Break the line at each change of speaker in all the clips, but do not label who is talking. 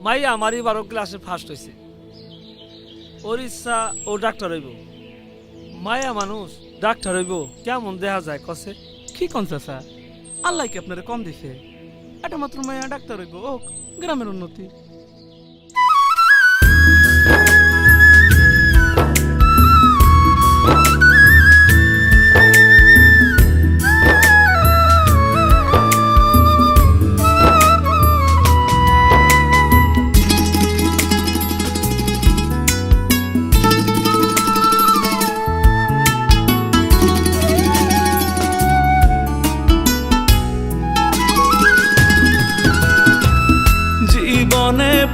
মাইয়া আমারই বারো ক্লাসে ফার্স্ট হয়েছে ওর ইচ্ছা, ও ডাক্তার হইব। মায়া মানুষ, ডাক্তার হইব, কেমন দেখা যায় কসে?
কি কনসে চাচা? আল্লাহ কি আপনারে কম দিছে? এটা মাত্র মায়া ডাক্তার হইব, ও, গ্রামের উন্নতি।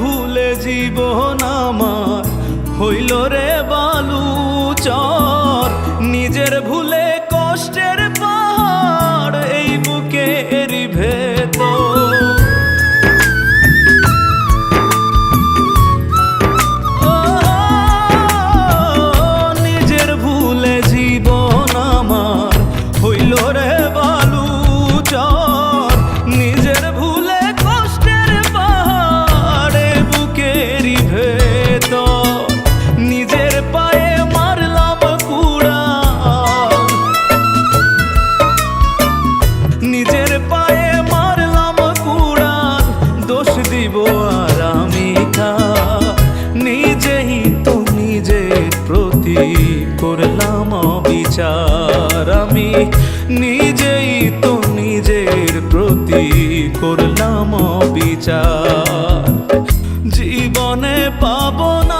ভুলে জীবন আমার হইল রে বালু চর করলাম বিচার আমি নিজেই তো নিজের প্রতি করলাম বিচার জীবনে পাব না